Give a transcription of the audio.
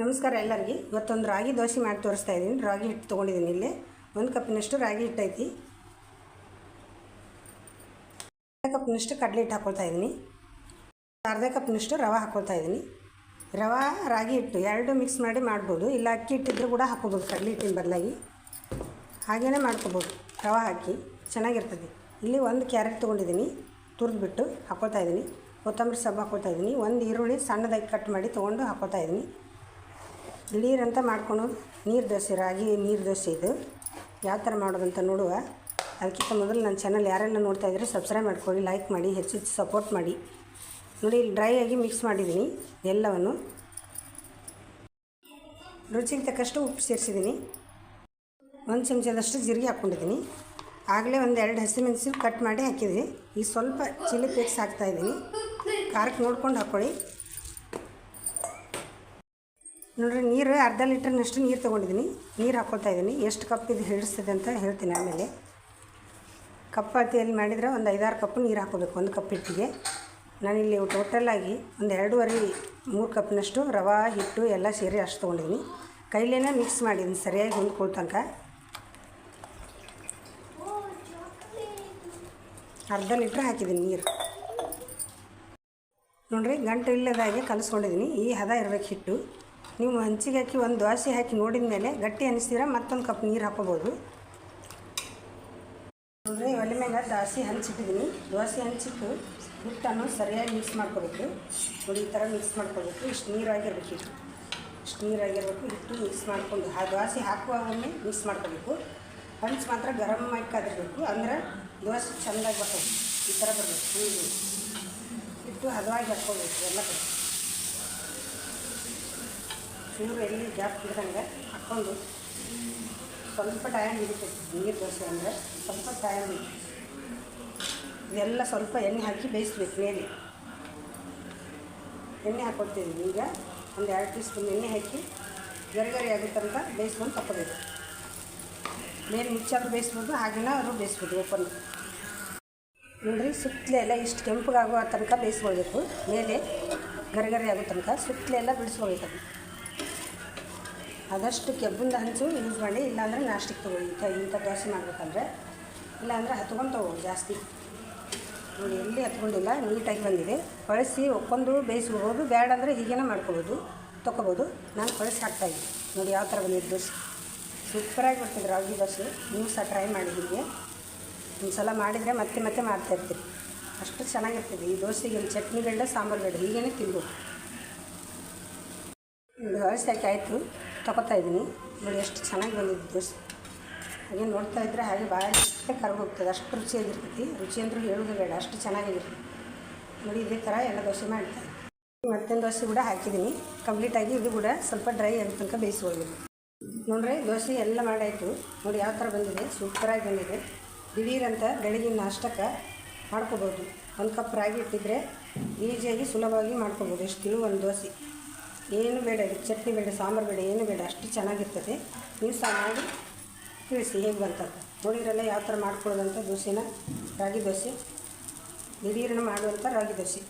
ನಮಸ್ಕಾರ ಎಲ್ಲರಿಗೆ. ಇವತ್ತೊಂದು ರಾಗಿ ದೋಸೆ ಮಾಡಿ ತೋರಿಸ್ತಾ ಇದ್ದೀನಿ. ರಾಗಿ ಹಿಟ್ಟು ತೊಗೊಂಡಿದ್ದೀನಿ ಇಲ್ಲಿ. ಒಂದು ಕಪ್ಪಿನಷ್ಟು ರಾಗಿ ಹಿಟ್ಟು ಐತಿ. ಅರ್ಧ ಕಪ್ನಷ್ಟು ಕಡಲೆ ಹಿಟ್ಟು ಹಾಕ್ಕೊಳ್ತಾ ಇದ್ದೀನಿ. ಅರ್ಧ ಕಪ್ನಷ್ಟು ರವೆ ಹಾಕ್ಕೊಳ್ತಾ ಇದ್ದೀನಿ. ರವೆ, ರಾಗಿ ಹಿಟ್ಟು ಎರಡು ಮಿಕ್ಸ್ ಮಾಡಿ ಮಾಡ್ಬೋದು. ಇಲ್ಲ ಅಕ್ಕಿ ಹಿಟ್ಟಿದ್ರು ಕೂಡ ಹಾಕ್ಕೋಬೋದು ಕಡಲೆ ಹಿಟ್ಟಿನ ಬದಲಾಗಿ. ಹಾಗೇ ಮಾಡ್ಕೋಬೋದು. ರವೆ ಹಾಕಿ ಚೆನ್ನಾಗಿರ್ತದೆ. ಇಲ್ಲಿ ಒಂದು ಕ್ಯಾರೆಟ್ ತೊಗೊಂಡಿದ್ದೀನಿ. ತುರಿದ್ಬಿಟ್ಟು ಹಾಕ್ಕೊಳ್ತಾ ಇದ್ದೀನಿ. ಕೊತ್ತಂಬರಿ ಸೊಪ್ಪು ಹಾಕ್ಕೊಳ್ತಾ ಇದ್ದೀನಿ. ಒಂದು ಈರುಳ್ಳಿ ಸಣ್ಣದಾಗಿ ಕಟ್ ಮಾಡಿ ತೊಗೊಂಡು ಹಾಕ್ಕೊಳ್ತಾ ಇದ್ದೀನಿ. ದಿಢೀರಂತ ಮಾಡ್ಕೊಂಡು ನೀರು ದೋಸೆ, ರಾಗಿ ನೀರು ದೋಸೆ ಇದು. ಯಾವ ಥರ ಮಾಡೋದಂತ ನೋಡುವ. ಅದಕ್ಕಿಂತ ಮೊದಲು ನನ್ನ ಚಾನಲ್ ಯಾರೆಲ್ಲ ನೋಡ್ತಾ ಇದ್ದರೆ ಸಬ್ಸ್ಕ್ರೈಬ್ ಮಾಡ್ಕೊಳ್ಳಿ ಲೈಕ್ ಮಾಡಿ, ಹೆಚ್ಚು ಹೆಚ್ಚು ಸಪೋರ್ಟ್ ಮಾಡಿ. ನೋಡಿ, ಇಲ್ಲಿ ಡ್ರೈ ಆಗಿ ಮಿಕ್ಸ್ ಮಾಡಿದ್ದೀನಿ ಎಲ್ಲವನ್ನು. ರುಚಿಗೆ ತಕ್ಕಷ್ಟು ಉಪ್ಪು ಸೇರಿಸಿದ್ದೀನಿ. ಒಂದು ಚಮಚದಷ್ಟು ಜೀರಿಗೆ ಹಾಕ್ಕೊಂಡಿದ್ದೀನಿ. ಆಗಲೇ ಒಂದು ಎರಡು ಹಸಿಮೆಣಸು ಕಟ್ ಮಾಡಿ ಹಾಕಿದ್ದೀನಿ. ಈಗ ಸ್ವಲ್ಪ ಚಿಲ್ಲಿ ಫ್ಲೇಕ್ಸ್ ಹಾಕ್ತಾಯಿದ್ದೀನಿ ಖಾರಕ್ಕೆ ನೋಡ್ಕೊಂಡು ಹಾಕ್ಕೊಳ್ಳಿ ನೋಡಿರಿ, ನೀರು ಅರ್ಧ ಲೀಟ್ರ್ನಷ್ಟು ನೀರು ತೊಗೊಂಡಿದ್ದೀನಿ. ನೀರು ಹಾಕ್ಕೊಳ್ತಾ ಇದ್ದೀನಿ. ಎಷ್ಟು ಕಪ್ ಇದು ಹಿಡಿಸ್ತದೆ ಅಂತ ಹೇಳ್ತೀನಿ ಆಮೇಲೆ. ಕಪ್ ಅಳತೆಯಲ್ಲಿ ಮಾಡಿದರೆ ಒಂದು ಐದಾರು ಕಪ್ ನೀರು ಹಾಕೋಬೇಕು, ಒಂದು ಕಪ್ ಹಿಟ್ಟಿಗೆ. ನಾನಿಲ್ಲಿ ಟೋಟಲಾಗಿ ಒಂದು ಎರಡೂವರೆ, ಮೂರು ಕಪ್ನಷ್ಟು ರವೆ, ಹಿಟ್ಟು ಎಲ್ಲ ಸೇರಿ ಅಷ್ಟು ತೊಗೊಂಡಿದ್ದೀನಿ. ಕೈಲೇನೇ ಮಿಕ್ಸ್ ಮಾಡಿದ್ದೀನಿ, ಸರಿಯಾಗಿ ಹೊಂದ್ಕೊಳ್ಳೋ ತನಕ. ಅರ್ಧ ಲೀಟ್ರ್ ಹಾಕಿದ್ದೀನಿ ನೀರು. ನೋಡಿರಿ, ಗಂಟು ಇಲ್ಲದಾಗೆ ಕಲಿಸ್ಕೊಂಡಿದ್ದೀನಿ. ಈ ಹದ ಇರಬೇಕು ಹಿಟ್ಟು. ನೀವು ಹಂಚಿಗೆ ಹಾಕಿ ಒಂದು ದೋಸೆ ಹಾಕಿ ನೋಡಿದ ಮೇಲೆ ಗಟ್ಟಿ ಅನಿಸ್ತೀರ ಮತ್ತೊಂದು ಕಪ್ ನೀರು ಹಾಕೋಬೋದು. ಒಲೆ ಮೇಲೆ ದೋಸೆ ಹಂಚಿಟ್ಟಿದ್ದೀನಿ. ದೋಸೆ ಹಂಚಿಟ್ಟು ಹಿಟ್ಟನ್ನು ಸರಿಯಾಗಿ ಮಿಕ್ಸ್ ಮಾಡ್ಕೋಬೇಕು. ನೋಡಿ, ಈ ಥರ ಮಿಕ್ಸ್ ಮಾಡ್ಕೋಬೇಕು. ಇಷ್ಟು ನೀರಾಗಿರ್ಬೇಕು ಹಿಟ್ಟು. ಇಷ್ಟು ನೀರಾಗಿರ್ಬೇಕು. ಹಿಟ್ಟು ಮಿಕ್ಸ್ ಮಾಡಿಕೊಂಡು ಆ ದೋಸೆ ಹಾಕುವಾಗ ಒಮ್ಮೆ ಮಿಕ್ಸ್ ಮಾಡ್ಕೋಬೇಕು. ಹಂಚು ಮಾತ್ರ ಗರಮ್ ಆಗಿ ಕಾದಿರಬೇಕು. ಅಂದ್ರೆ ದೋಸೆ ಚೆಂದಾಗಿ ಬರ್ತದೆ. ಈ ಥರ ಬರಬೇಕು ಹೀಗೆ ಹಿಟ್ಟು ಹದವಾಗಿ ಹಾಕ್ಕೋಬೇಕು. ಎಲ್ಲ ಚೂರು ಎಲ್ಲಿ ಜಾಸ್ತಿ ಇಡ್ದಂಗೆ ಹಾಕ್ಕೊಂಡು ಸ್ವಲ್ಪ ಟೈಮ್ ಹಿಡಿತೈತಿ ನೀರು ದೋಸೆ ಅಂದರೆ ಸ್ವಲ್ಪ ಟೈಮ್ ಇದೆಲ್ಲ ಸ್ವಲ್ಪ ಎಣ್ಣೆ ಹಾಕಿ ಬೇಯಿಸ್ಬೇಕು ಮೇಲೆ. ಎಣ್ಣೆ ಹಾಕ್ಕೊಳ್ತೀವಿ ಈಗ ಒಂದು ಎರಡು ಟೀ ಸ್ಪೂನ್ ಎಣ್ಣೆ ಹಾಕಿ ಗರಿಗರಿ ಆಗೋ ತನಕ ಬೇಯಿಸ್ಕೊಂಡು ತಗೋಬೇಕು ಮೇಲೆ ಮುಚ್ಚಾದ್ರು ಬೇಯಿಸ್ಬೋದು ಹಾಗೆಲ್ಲ ಅವರು ಬೇಯಿಸ್ಬೋದು ಓಪನ್ ನೋಡಿರಿ ಸುತ್ತಲೆಲ್ಲ ಇಷ್ಟು ಕೆಂಪಗಾಗೋ ತನಕ ಬೇಯಿಸ್ಕೊಳ್ಬೇಕು. ಮೇಲೆ ಗರಿಗರಿ ಆಗೋ ತನಕ ಸುತ್ತಲೆಲ್ಲ ಬಿಡಿಸ್ಕೊಳ್ಬೇಕು ಆದಷ್ಟು ಕೆಬ್ಬಿಂದ ಹಂಚು ಯೂಸ್ ಮಾಡಿ, ಇಲ್ಲಾಂದರೆ ನಾಷ್ಟಿಕ್ ತೊಗೊಳ್ಳಿ. ಇಂಥ ಇಂಥ ದೋಸೆ ಮಾಡಬೇಕಂದ್ರೆ. ಇಲ್ಲಾಂದರೆ ಹತ್ಕೊಂಡು ಜಾಸ್ತಿ. ನೋಡಿ, ಎಲ್ಲಿ ಹತ್ಕೊಂಡಿಲ್ಲ, ನೀಟಾಗಿ ಬಂದಿದೆ. ಕಳಿಸಿ ಒಕ್ಕೊಂಡು ಬೇಯಿಸ್ಬೋದು. ಬೇಡ ಅಂದರೆ ಹೀಗೇನೆ ಮಾಡ್ಕೊಬೋದು ತೊಗೋಬೋದು ನಾನು ಕಳಿಸಿ ಹಾಕ್ತಾಯಿದ್ದೀನಿ ನೋಡಿ, ಯಾವ ಥರ ಬಂದಿದ್ದು ದೋಸೆ. ಸೂಪರಾಗಿ ಬರ್ತಿದ್ರು ರಾಗಿ ದೋಸೆ. ನೀವು ಸಹ ಟ್ರೈ ಮಾಡಿ ಹೀಗೆ. ಒಂದು ಸಲ ಮಾಡಿದರೆ ಮತ್ತೆ ಮತ್ತೆ ಮಾಡ್ತಾಯಿರ್ತೀರಿ ಅಷ್ಟು ಚೆನ್ನಾಗಿರ್ತದೆ. ಈ ದೋಸೆಗೆ ಚಟ್ನಿ ಬೇಡ ಸಾಂಬಾರು ಬೇಡ ಹೀಗೇ ತಿನ್ಬೋದು. ಹಾಕಿ ಆಯಿತು. ತಗೋತಾ ಇದ್ದೀನಿ. ನೋಡಿ ಎಷ್ಟು ಚೆನ್ನಾಗಿ ಬಂದಿದ್ದು. ದೋಸೆ ಹಾಗೆ ನೋಡ್ತಾ ಇದ್ದರೆ ಹಾಗೆ ಭಾಳ ಕರ್ಗೋಗ್ತದೆ ಅಷ್ಟು ರುಚಿಯಾಗಿರ್ತೈತಿ ರುಚಿ ಅಂದ್ರೂ ಹೇಳೋದು ಬೇಡ. ಅಷ್ಟು ಚೆನ್ನಾಗಿರ್ತದೆ ನೋಡಿ ಇದೇ ಥರ ಎಲ್ಲ ದೋಸೆ ಮಾಡ್ತಾರೆ ಮತ್ತೊಂದು ದೋಸೆ ಕೂಡ ಹಾಕಿದ್ದೀನಿ. ಕಂಪ್ಲೀಟಾಗಿ ಇದು ಕೂಡ ಸ್ವಲ್ಪ ಡ್ರೈ ಆಗೋ ತನಕ ಬೇಯಿಸ್ಕೊಳ್ಬೇಕು ನೋಡ್ರಿ, ದೋಸೆ ಎಲ್ಲ ಮಾಡಾಯಿತು. ನೋಡಿ ಯಾವ ಥರ ಬಂದಿದೆ. ಸೂಪರಾಗಿ ಬಂದಿದೆ. ದಿಢೀರಂತ ಬೆಳಗಿನ ನಾಷ್ಟಕ್ಕೆ ಮಾಡ್ಕೋಬೋದು. ಒಂದು ಕಪ್ ರಾಗಿ ಇಟ್ಟಿದ್ರೆ ಈಸಿಯಾಗಿ ಸುಲಭವಾಗಿ ಮಾಡ್ಕೋಬೋದು. ಎಷ್ಟು ತಿಳು ಒಂದು ದೋಸೆ. ಏನು ಬೇಡ, ಇದು ಚಟ್ನಿ ಬೇಡ, ಸಾಂಬಾರು ಬೇಡ, ಏನು ಬೇಡ, ಅಷ್ಟು ಚೆನ್ನಾಗಿರ್ತದೆ. ನೀವು ಸಹ ಮಾಡಿ ತಿಳಿಸಿ ಹೇಗೆ ಬಂತಂತ. ನೋಡಿರಲ್ಲ ಯಾವ ಥರ ಮಾಡ್ಕೊಳ್ಳೋದಂತ, ದೋಸೆನ ರಾಗಿ ದೋಸೆ ದಿಢೀರನ್ನು ಮಾಡುವಂಥ ರಾಗಿ ದೋಸೆ.